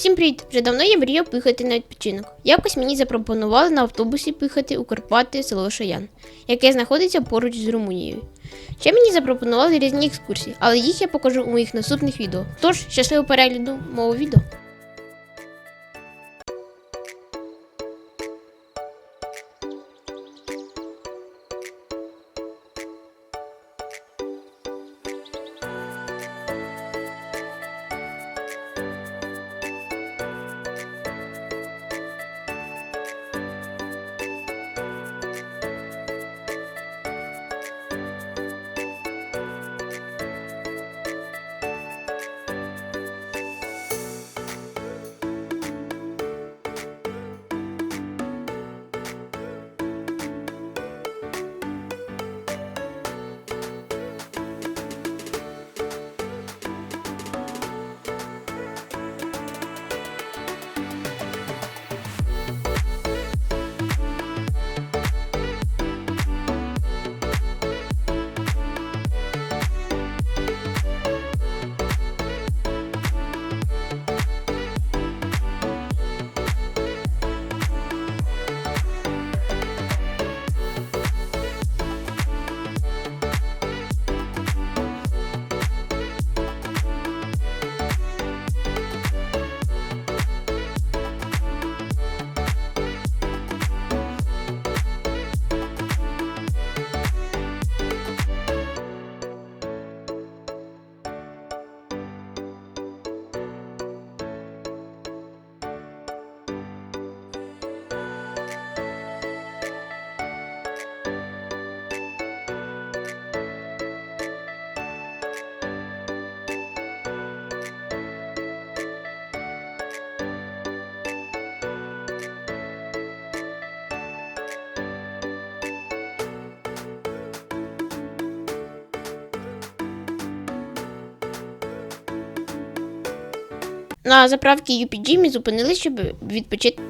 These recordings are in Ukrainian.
Всім привіт! Вже давно я мріяв поїхати на відпочинок. Якось мені запропонували на автобусі поїхати у Карпати село Шаян, яке знаходиться поруч з Румунією. Ще мені запропонували різні екскурсії, але їх я покажу у моїх наступних відео. Тож, щасливого перегляду мого відео. На заправці UPG ми зупинилися, щоб відпочити.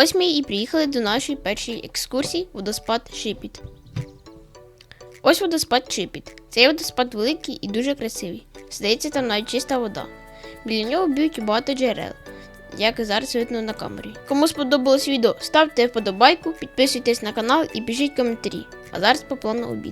Ось ми і приїхали до нашої першої екскурсії водоспад Шипіт. Ось водоспад Шипіт. Цей водоспад великий і дуже красивий. Здається, там навіть чиста вода. Біля нього б'ють багато джерел, як зараз видно на камері. Кому сподобалось відео, ставте вподобайку, підписуйтесь на канал і пишіть коментарі. А зараз по плану обід.